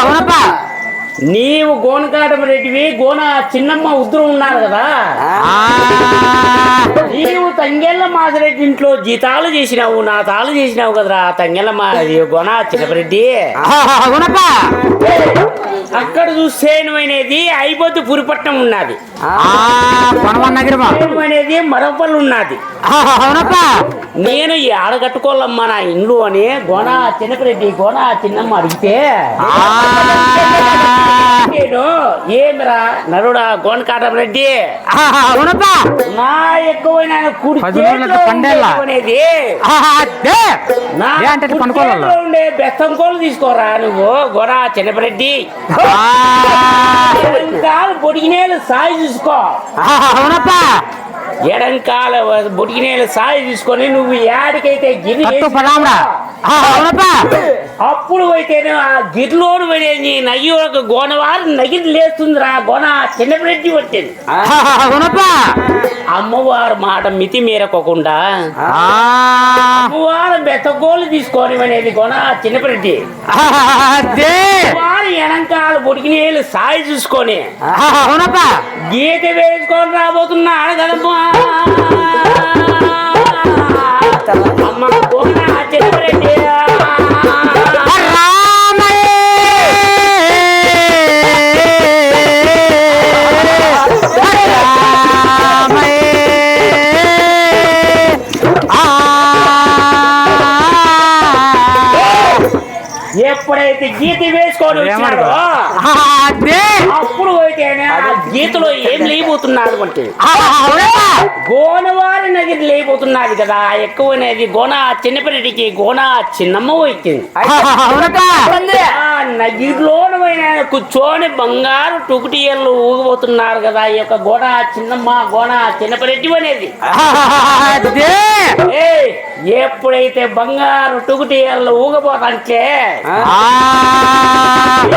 అవునప్పా నీవు గోనకాటం రెడ్డివి గోన చిన్నమ్మ ఉద్రం ఉన్నారు కదా. తంగెళ్ళ మాదిరెడ్డి ఇంట్లో జీతాలు చేసినావు నా తాలు చేసినావు కదరా. తంగెళ్ళ మాది గోన చిన్నపరెడ్డి. అక్కడ చూస్తే అనేది అయిపోతు పురిపట్నం ఉన్నది. అనేది మరొకళ్ళు ఉన్నది. నేను ఈ ఆడ కట్టుకోవాలమ్మా నా ఇండ్లు అని గోన చిన్నపరెడ్డి గోన చిన్నమ్మ అడిగితే నేను ఏమిరా నరుడా గోనకాటం రెడ్డి నా ఎక్కువైన పది రోజులకు పండేళ్ళ. అదే. అంటే ఉండే బెస్తం కోలు తీసుకోరా నువ్వు? గోరా చిన్నపరెడ్డి. ఎడంకాల బొడిగినేలు సాయి చూసుకో. అవునప్పా. ఎడంకాల బొడిగినేలు సాయి తీసుకొని నువ్వు యాడికైతే గిరి అవునప్పా. అప్పుడు అయితేనే ఆ గిరిలోను పడేది. నగి ఒక గోనవారు నగిరి లేస్తుందిరా. గోన చిన్నపరెడ్డి వచ్చింది అవునప్పా. అమ్మవారు మాట మితి మీరకోకుండా అమ్మవారు బెత్తగోలు తీసుకొని అనేది గొన చిన్నపరెడ్డి. అదే. వారు ఎడంకాలు బొడిగినేలు సాయి చూసుకొని గీత వేసుకొని రాబోతున్నాడు కదమ్మా. అమ్మ గోన ఎప్పుడైతే గీత వేసుకొని వచ్చాడో అప్పుడు అయితేనే ఆ గీతలో ఏం లేబోతున్నాడు అంటే గోనవారి నగిరి లేబోతున్నది కదా ఎక్కువ అనేది గోన చిన్నపరెడ్డికి గోన చిన్నమ్మ వచ్చింది ఆ నగిరిలోనమైన కూర్చొని బంగారు టుకుటియర్లు ఊగబోతున్నారు కదా ఈ యొక్క గోడ చిన్నమ్మ గోన చిన్నపరెడ్డి అనేది. ఎప్పుడైతే బంగారు టుకుటియర్లు ఊగబోతంటే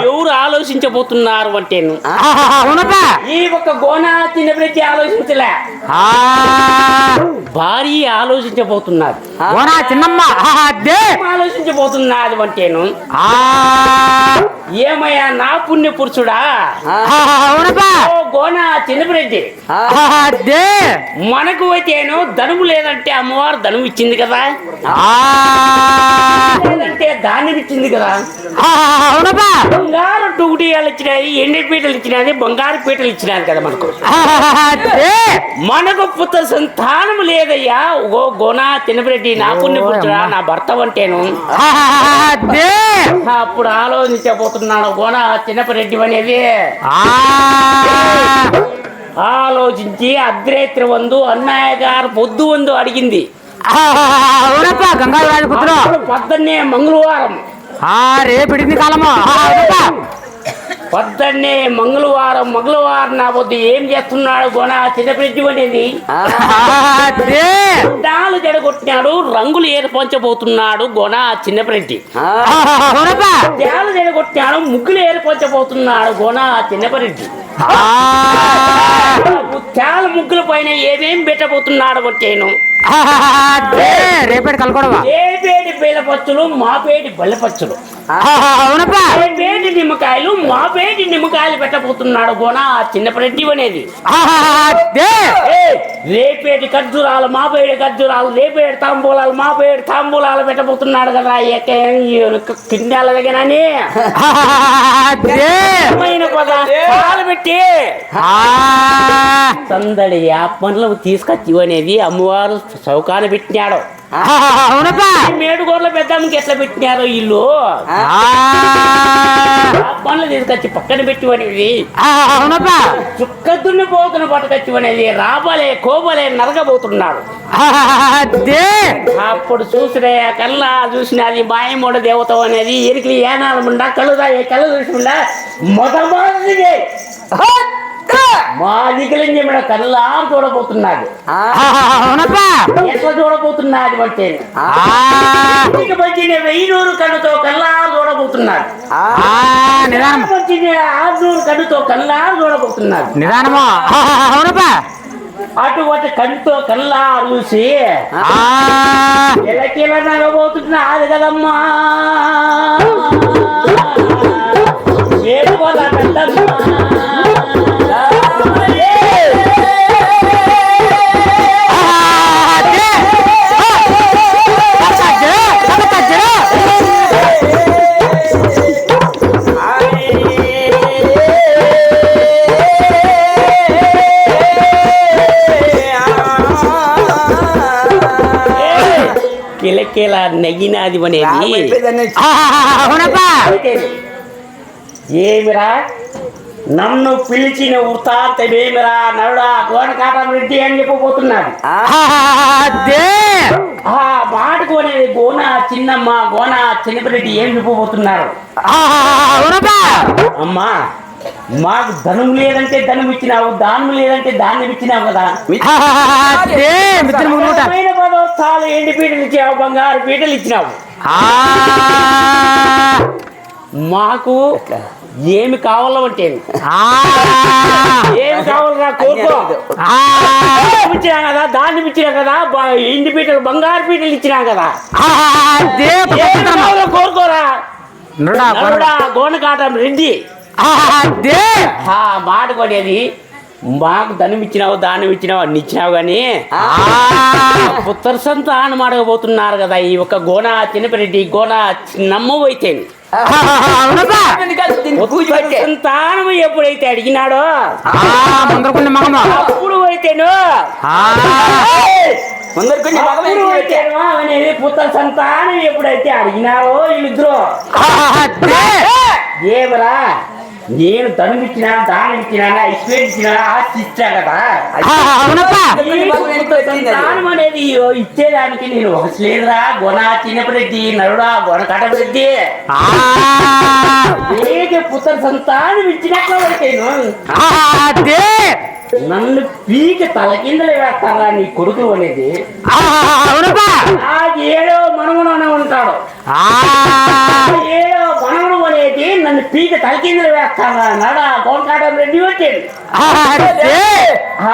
ఎవరు ఆలోచించబోతున్నారు అంటే ఈ ఒక గోన చిన్నపరెడ్డి ఆలోచించలే? భార్య ఆలోచించబోతున్నారు. చిన్నమ్మ? అదే ఏం ఆలోచించబోతున్నారు అంటేను ఆ, ఏమయ్యా నా పుణ్య పురుషుడా గోన చిన్నపరెడ్డి అదే మనకు అయితేను ధనము లేదంటే అమ్మవారు ధనం ఇచ్చింది కదా? ఆ, లేదంటే ధాన్యం ఇచ్చింది కదా? బంగారు టుగుటియాలు ఇచ్చినది ఎండి పీటలు ఇచ్చినది బంగారు పీటలు ఇచ్చినది కదా మనకు. అదే మనకు పుత్ర సంతానం లేదయ్యా. ఓ గోన చిన్నపరెడ్డి నా పుణ్య పురుషుడా నా భర్త అదే అప్పుడు ఆలోచించబోతున్నాడు గోన చిన్నపరెడ్డి అనేది ఆలోచించి అర్ధరేత్రి వందు అన్నయ్య గారు పొద్దు వందు అడిగింది. పొద్దున్నే మంగళవారం. రేపిడింది కాలము. పొద్దున్నే మంగళవారం మంగళవారం నా పొద్దు ఏం చేస్తున్నాడు గోన? చిన్నపెట్టి అనేది అదే. డాలు జడగొట్టినాడు రంగులు ఏర్పంచబోతున్నాడు గోన చిన్నపెట్టి అవునప్పా. డాలు జడగొట్టినాడు ముగ్గులు ఏర్పంచబోతున్నాడు గోన చిన్నపెట్టి ఆ, చాలా ముగ్గుల పైన ఏమేం పెట్టబోతున్నాడు వచ్చేను అదే. రేపటి కలకూడవా ఏపేటి బెల్లపచ్చులు మాపేటి బెల్లపచ్చులు. అవునప్పా. ఏపేటి నిమ్మకాయలు మాపేటి నిమ్మకాయలు పెట్టబోతున్నాడు గోన చిన్నపెట్టి అనేది. రేపేటి ఖర్జూరాలు మాపేటి ఖర్జూరాలు రేపేటి తాంబూలాలు మాపేటి తాంబూలాలు పెట్టబోతున్నాడు కదా కిందాల పాలు పెట్టి. ఆ, సందడి ఆ పనులు తీసుకొచ్చి అనేది అమ్మవారు చౌకాన పెట్టినాడు. అవునప్పా. మేడుగోర్ల పెద్దమ్మకి ఎట్లా పెట్టినారో ఇల్లు పనులు తీసుకొచ్చి పక్కన పెట్టి అనేది అవునప్పా. చుక్క దున్ని పోతున్న పట్టుకొచ్చి అనేది రాబలే కోబలే నరగబోతున్నాడు అప్పుడు చూసిన కల్లా చూసిన అది మాయమూడ దేవత అనేది ఎరికి ఏనాలు ఉండా కళ్ళు తాగే కళ్ళు చూసుకుండా మొదటి మా దిగులని చెప్పిన ఎట్లా చూడబోతున్నది అంటే? ఆ, ఇక వచ్చిన వెయ్యి నూరు కన్నుతో కల్లా చూడబోతున్నాడు. ఆ, నిదానం. వచ్చిన ఆరు నూరు కన్నుతో కల్లా చూడబోతున్నాడు. నిదానము? అవునప్పా. అటువంటి కంటితో కల్లా చూసి ఎలకిల కదమ్మా? పెద్దమ్మా? కిలకిల నెగినాది అనేది ఏమిరా నన్ను పిలిచిన వృత్తాంతమేమిరా నరుడా గోనకాటం రెడ్డి అని చెప్పబోతున్నాడు అదే ఆ మాటకు అనేది గోన చిన్నమ్మ గోన చిన్నపిరెడ్డి ఏం చెప్పబోతున్నారు అమ్మా మాకు ధనం లేదంటే ధనం ఇచ్చినావు దానం లేదంటే దానం ఇచ్చినావు కదా. పదోత్సాలు ఎండి పీటలు ఇచ్చావు బంగారు పీటలు ఇచ్చినావు. మాకు ఏమి కావాలంటే ఏమి? కావాలరా ధనం ఇచ్చినా కదా దాన్ని ఇచ్చినా కదా ఎండి పీటలు బంగారు పీటలు ఇచ్చినా కదా. కోరుకోరా. గోనకాటం రెడ్డి అదే. ఆ మాట కొనేది మాకు ధనం ఇచ్చినావు దానం ఇచ్చినావు అన్ని ఇచ్చినావు కానీ పుత్ర సంతానం అడగబోతున్నారు కదా ఈ ఒక గోన చిన్నపిరెడ్డి గోన పుత్ర సంతానం ఎప్పుడైతే అడిగినాడో అప్పుడు అయితేను పుత్ర సంతానం ఎప్పుడైతే అడిగినారో వీళ్ళిద్దరు. ఏమరా నేను ధనం ఇచ్చినా దానం ఇచ్చినా ఇచ్చినా ఆస్తి ఇచ్చా కదా సంతానం అనేది ఇచ్చేదానికి నేను వసలేదురా గొన చిన్నప్పటి నరుడా గొన కటపెట్టి నీకు పుత్ర సంతానం ఇచ్చినట్లు నన్ను పీక తలకిందలు వేస్తారా నీ కొడుకు అనేది? ఏడో మనములోనే ఉంటాడు. ఆ ఏడో అనేది నన్ను పీక తలకిందలు వేస్తారా నడా గోనకాటం రెడ్డి పెట్టాడు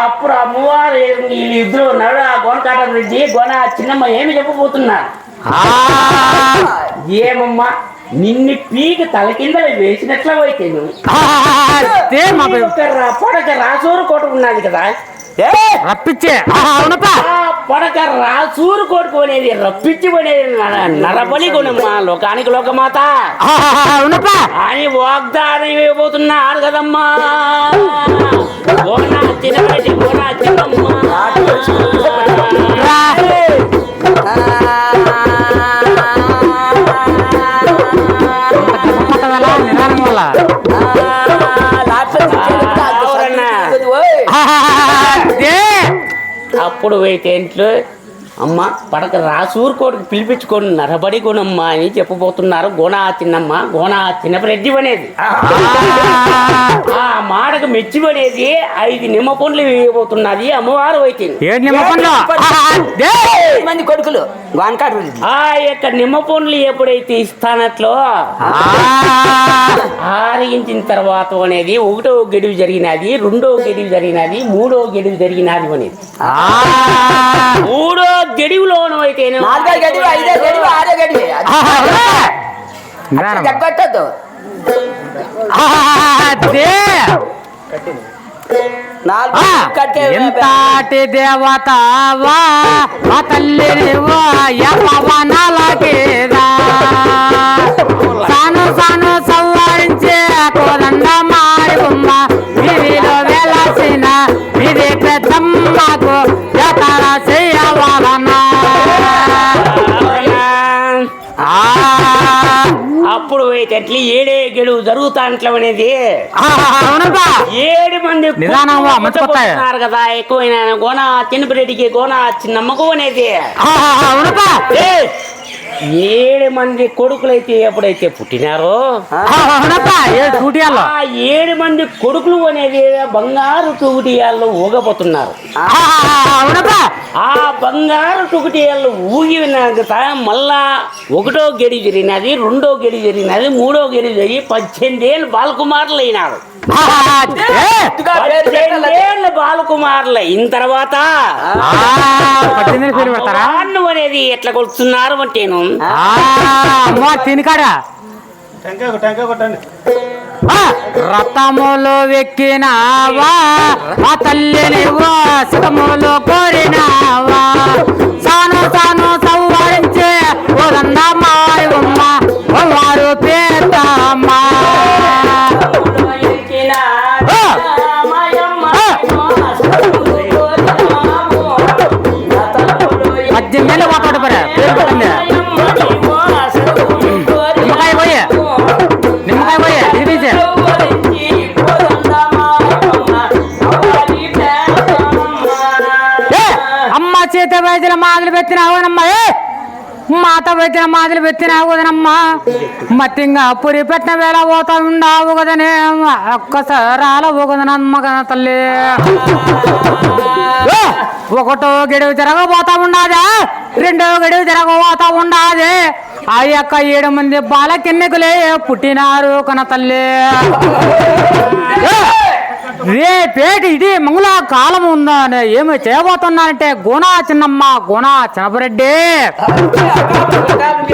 అప్పుడు అమ్మవారు వీళ్ళిద్దరు నడ గోనకాటం రెడ్డి గోన చిన్నమ్మ ఏమి చెప్పబోతున్నారు ఏమమ్మా నిన్ను పీక తల కింద వేసినట్లు అయితే రా- పడక రాసూరు కోట ఉన్నది కదా? రప్పించే అవునప్పా. ఆ పడక రాసూరు కోటకు అనేది రప్పించి పడేది నర- నరబలి కొనమ్మా లోకానికి లోకమాత. అని వాగ్దానం ఇవ్వబోతున్నారు కదమ్మా. చిన్నమ్మ అప్పుడు అయితే ఇంట్లో అమ్మ పడక రాసూరు కోటికి పిలిపించుకొని నరబడి గుణమ్మ అని చెప్పబోతున్నారు. గోనా చిన్నమ్మ గోనా చిన్నపరెడ్డి అనేది. ఆ. మాటకు మెచ్చిపడేది ఐదు నిమ్మ పండ్లు వేయబోతున్నది అమ్మవారు అయితే. మంది కొడుకులు. ఆ యొక్క నిమ్మ పండ్లు ఎప్పుడైతే ఇస్తానట్లో ఆరగించిన తర్వాత అనేది ఒకటో గడువు జరిగినది రెండో గడువు జరిగినది మూడో గడువు జరిగినది అనేది. మూడో గడువులోను అయితే నాలుగో గడివి ఐదో గడివి ఆరో గడివి. నిదానం తగ్గట్టద్దు అదే నాలుగు ఆ, కట్టే ఎంతటి దేవతవా సాను సాను సవరించే కోదండ మారి బొమ్మ వీధిలో వెలసిన వీధి పెద్దమ్మకు అప్పుడు అయితే ఎట్లా? ఏడే గడువు జరుగుతాంట్లో అనేది. ఏడు మంది. పుట్టుకొస్తున్నారు కదా ఎక్కువైన. గోన చిన్నపిరెడ్డికి గోన చిన్నమ్మకు అనేది ఏడు మంది కొడుకులైతే ఎప్పుడైతే పుట్టినారో ఆ. ఏడు మంది కొడుకులు అనేది బంగారు టుగుటియాల్లో ఊగబోతున్నారు. ఆ. బంగారు టుగుటియాల్లో ఊగినాక మళ్ళా ఒకటో గడి జరిగినది రెండో గడి జరిగినది మూడో గడి జరిగి పద్దెనిమిది ఏళ్ళు బాలకుమారులు అయినారు బాలకుమారులు అయిన తర్వాత అమ్మవారు అనేది ఎట్లా కొలుస్తున్నారు అంటేను? తినికాడా? రథములో వెక్కినావా ఆ తల్లిని వాసములో కోరినావా? సాను సాను సవ్వరించే వారు పేదమ్మ పెట్టినావునమ్మా ఏ? మాత వైద్యుల మాదిరి పెట్టినావు కదనమ్మా. మత్తింగా పురి పెట్టిన వేళ పోతా ఉండావు కదనే. ఒక్కసారి అలవు కదనమ్మ కన తల్లి ఒకటో గడువు తిరగబోతా ఉండాదే? రెండో గడువు తిరగబోతా ఉండాదే? ఆ యొక్క ఏడు మంది బాల కిన్నెకులే పుట్టినారు కన తల్లి. రేపేటి ఇది మంగళ కాలం ఉందా ఏమి చేయబోతున్నానంటే గుణా చిన్నమ్మ గుణా చిన్నపరెడ్డి.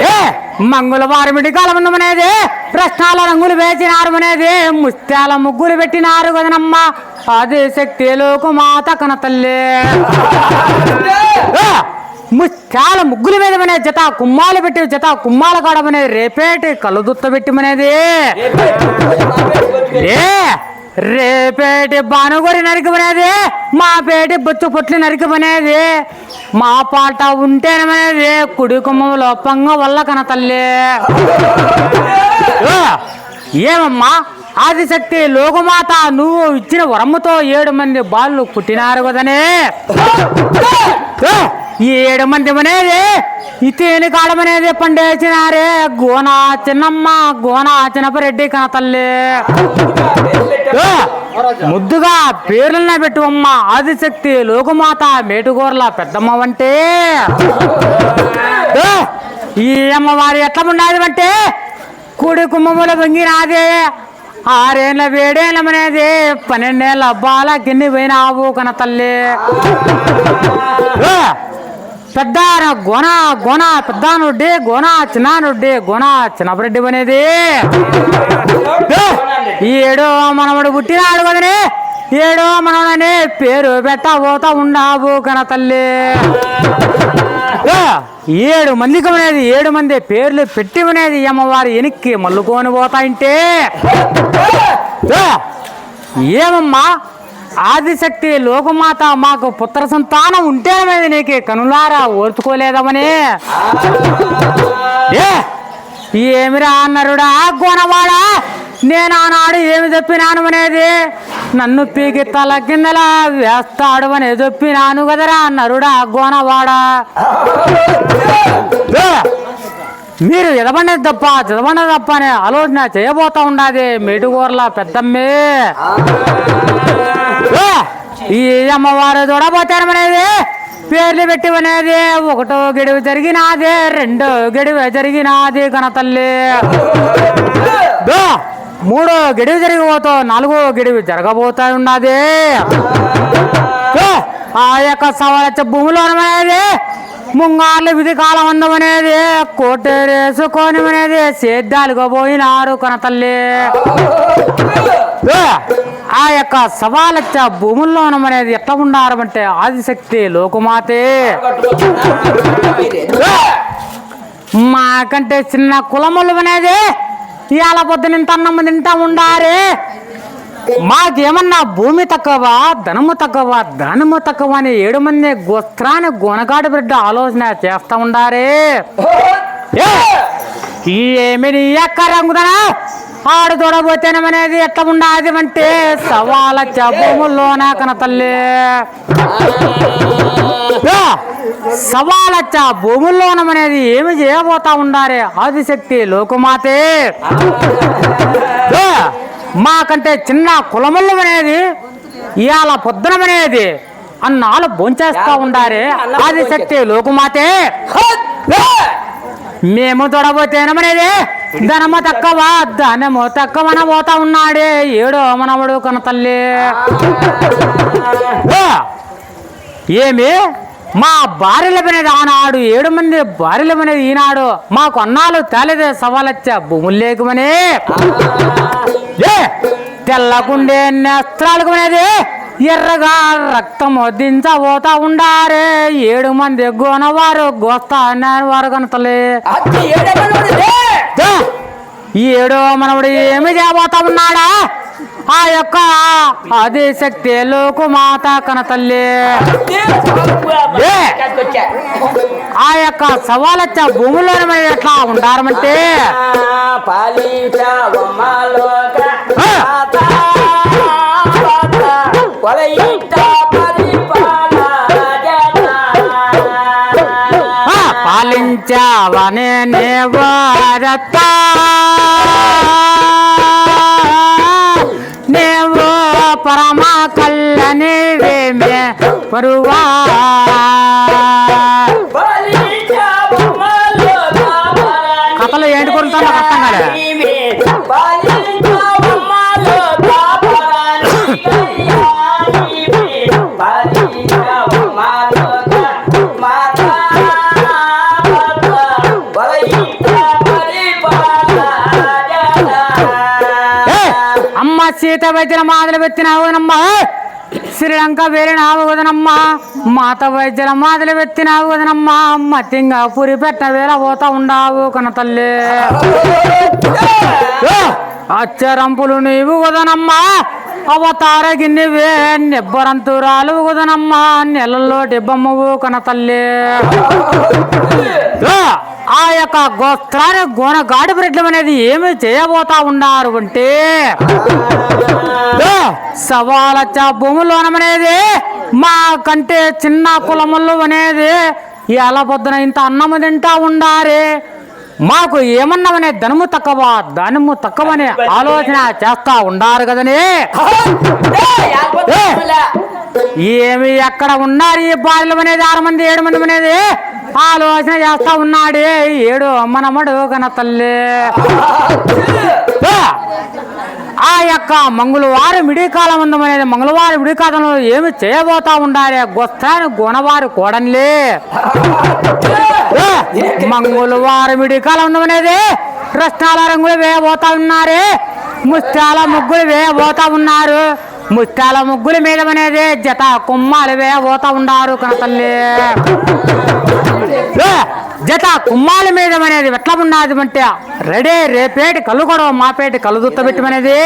ఏ మంగళవారం కాలం ఉన్నమనేది ప్రశ్నాల రంగులు వేసినారు అనేది ముత్యాల ముగ్గులు పెట్టినారు కదనమ్మ. అది శక్తిలోకు మాత కన తల్లి. ఏ, ముత్యాల ముగ్గులు వేదమనే జత కుమ్మాలు పెట్టి జత కుమ్మాల కాడమనేది రేపేటి కళ్ళు దుత్త పెట్టమనేది. ఏ రేపేటి బానుగోడి నరికమనేది మా పేటి బొచ్చు పొట్లు నరికమనేది మా పాట ఉంటేనమనేది కుడి కుమ్మలో వల్ల కన తల్లి. ఏమమ్మా? ఆదిశక్తి లోకమాత నువ్వు ఇచ్చిన వరముతో ఏడు మంది బాలు పుట్టినారు కదనే. ఈ ఏడు మంది అనేది ఇతేని కాడమనేది పండేసినారే. గోనా చిన్నమ్మ గోనా చిన్నపరెడ్డి కన తల్లి. ముద్దుగా పేర్లనే పెట్టువమ్మ. ఆదిశక్తి లోకమాత మేటుగోర్ల పెద్దమ్మ అంటే ఈ అమ్మవారి ఎట్లా ఉన్నది అంటే కుడి కుమ్మముల వంగినాదే ఆరేళ్ళ వేడేళ్ళమనేది పన్నెండేళ్ళ బాల గిన్నె పోయినావు కన తల్లి పెద్దార పెద్ద గోన పెద్దానుడ్డి పెద్ద చిన్నానుడ్డి గోన చిన్న అనేది ఈ ఏడో మనవడు పుట్టినాడు కదనే ఏడో మనవడనే పేరు పెట్టబోతా ఉండావు కన తల్లి. ఏడు మందికి అనేది ఏడు మంది పేర్లు పెట్టి అనేది అమ్మవారి వెనక్కి మల్లుకొని పోతాయంటే ఏమమ్మా ఆదిశక్తి లోకమాత మాకు పుత్ర సంతానం ఉంటేనేది నీకు కనులారా ఓర్చుకోలేదమని. ఏ ఏమిరా అన్నరుడా? గోనవాడా నేను ఆనాడు ఏమి చెప్పినాను అనేది? నన్ను పీకి తల కిందలా వేస్తాడు అని చెప్పినాను కదరా అన్నరుడా గోనవాడా మీరు ఎదబండేది తప్ప చదవండది తప్ప అనే ఆలోచన చేయబోతా ఉండాది మేటుగోర్ల పెద్దమ్మే. ఈ అమ్మవారు చూడబోతారనేది పేర్లు పెట్టివనేది ఒకటో గడువు జరిగినాది రెండో గడువు జరిగినాది కనతల్లి. మూడో గడువు జరిగిపోతో నాలుగో గడువు జరగబోతా ఉన్నది. ఆ యొక్క సవరచ భూమిలో అనేది ముంగార్లు విధి కాలం అందం అనేది కోటేరేసుకొని అనేది సేద్యాలుగా పోయినారు కనతల్లి. ఆ యొక్క సవాలచ్చ భూముల్లో అనేది ఎట్లా ఉండారంటే ఆదిశక్తి లోకమాతే. మాకంటే చిన్న కులములు అనేది ఇవాళ పొద్దునింత అన్నం తింటా ఉండారే. మాకేమన్నా భూమి తక్కువ ధనము తక్కువ ధనము తక్కువ అని ఏడు మంది గోస్త్రాన్ని గుణగాడు బిడ్డ ఆలోచన చేస్తా ఉండారే. ఏమి నీ యొక్క రంగుదనా? ఆడు చూడబోతేనమనేది ఎట్లా ఉండాది అంటే సవాల భూముల్లోన కన తల్లి. సవాలచ్చ భూముల్లోనమనేది ఏమి చేయబోతా ఉండారే? ఆదిశక్తి లోకమాతే. మాకంటే చిన్న కులములం అనేది ఇవాళ పొద్దునం అనేది అన్నాళ్ళు భోంచేస్తా ఉండారే. ఆదిశక్తి లోకమాతే. మేము చూడబోతేనమనేది ధనము తక్కువ ధనము తక్కువన పోతా ఉన్నాడే. ఏడో మనవడు కన తల్లి! ఏమి? మా భార్యల పనేది ఆనాడు ఏడు మంది భార్యల పనేది ఈనాడు మాకు అన్నాలు తేలేదే సవాలచ్చా. భూములు లేకమని. ఏ తెల్లకుండే నేస్త్రాలకు అనేది ఎర్రగా రక్తం దించబోతా ఉండారే. ఏడు మంది గోనవారు గోస్తా అన్నారు వారు కనతలే ఏడో మనవుడు ఏమి చేయబోతా ఉన్నాడా? ఆ యొక్క ఆది శక్తి లోకు మాత కన తల్లి. ఆ యొక్క సవాలచ్చ భూముల్లో మరి ఎట్లా పాలిట పాలించావనే నేవారత నేవు పరమ కల్లని వేమే పరువా కథలు ఏంటి కొడుతానో అర్థం కాలే సీత వైద్యుల మాదలు పెట్టినావునమ్మ శ్రీలంక వేరినావు వదనమ్మా మాత వైద్యుల మాదలు పెట్టినావు వదనమ్మా మతింగా పురి పెట్ట వేల పోతా ఉండావు కన తల్లి. అచ్చరంపులు నీవు కదనమ్మా. అవతార గిన్నెవే నిబ్బరంతురాలు కదనమ్మా. నెలల్లో డిబ్బమ్మవు కన తల్లి. ఆ యొక్క గోస్త్రాన్ని గోన గాడి బ్రెడ్లం అనేది ఏమి చేయబోతా ఉన్నారు అంటే సవాలచ్చ భూములోనమనేది మా కంటే చిన్న కులములు అనేది ఎలా పొద్దున ఇంత అన్నము తింటా ఉండారే. మాకు ఏమన్నామనే ధనము తక్కువ ధనము తక్కువనే ఆలోచన చేస్తా ఉండారు కదనే. ఏమి ఎక్కడ ఉన్నారు ఈ బాధలు అనేది ఆరు మంది ఏడు మంది అనేది? ఆలోచన చేస్తా ఉన్నాడే. ఏడు మనమడు కన తల్లి. ఆ యొక్క మంగళవారం విడికాలం అనేది మంగళవారం విడికాలంలో ఏమి చేయబోతా ఉండాలి? గొస్తాను గుణవారు కోడన్లే. మంగళవారం విడికాలం ఉందమనేది రత్నాల రంగులు వేయబోతా ఉన్నారే. ముస్త్యాల ముగ్గులు వేయబోతా ఉన్నారు. ముత్యాల ముగ్గుల మీద అనేది జత కుమ్మాలు వేయబోతా ఉండారు కనతల్లి జత కుమ్మాల మీద అనేది ఎట్లా ఉన్నది అంటే రెడీ రేపేటి కళ్ళు కూడా మాపేటి కళ్ళు దుత్త పెట్టమనేది